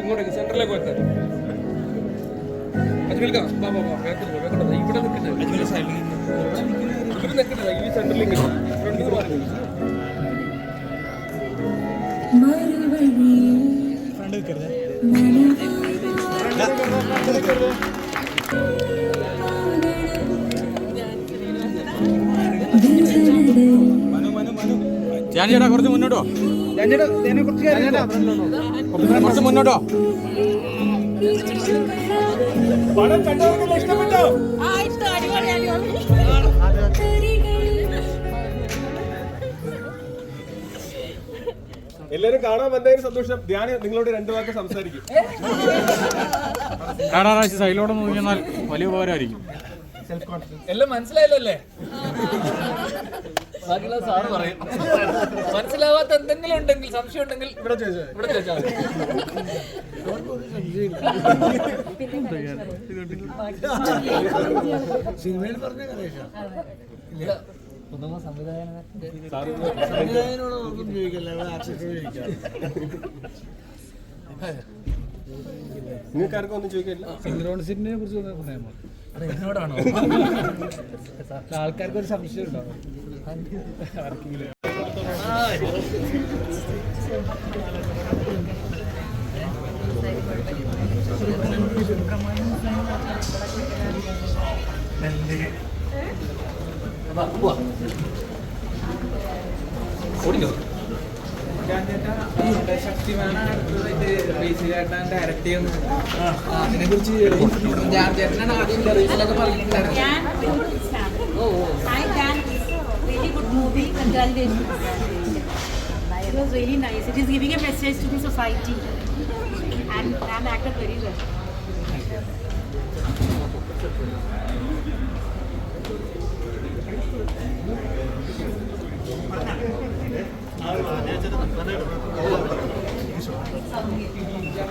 ഇങ്ങോട്ട് ഇങ്ങോട്ടേക്ക് സെന്ററിലേക്ക് വെക്കാൻ അജ്മൽക്ക വാ വാ വാ ഇവിടെ ഈ സെന്ററിലേക്ക് ഫ്രണ്ടിൽ മാറി ഞാൻ ചേട്ടാ കുറച്ച് മുന്നോട്ടോ കുറച്ച് മുന്നോട്ടോ? ആ ഇഷ്ടം അടിപൊളി അടിപൊളി എല്ലാരും കാണാൻ വന്നതിന് സന്തോഷം. ധ്യാന നിങ്ങളോട് രണ്ടു വാക്ക് സംസാരിക്കും. കാണാറാഴ്ച സൈലോടെ നോക്കിയാൽ വലിയ ഉപകാരമായിരിക്കും. എല്ലാം മനസ്സിലായല്ലേ ബാക്കിയുള്ള സാറ് പറയും. മനസ്സിലാവാത്ത എന്തെങ്കിലും ഉണ്ടെങ്കിൽ സംശയം ഉണ്ടെങ്കിൽ ഇവിടെ ഇവിടെ ചോദിച്ചാൽ. സിനിമയിൽ പറഞ്ഞ ഇല്ല. പുതുമ സംവിധായകനോട് ചോദിക്കല്ല നിങ്ങൾക്ക് ആർക്കും ഒന്നും ചോദിക്കില്ല സിംഗ്രോൺസിനെ കുറിച്ച് പറയാമോ അത് എന്നോടാണോ? ആൾക്കാർക്ക് ഒരു സംശയം ഉണ്ടാവും. ഓടിക്കോ. It was really nice. It is giving a message to the society. And Dan acted very well.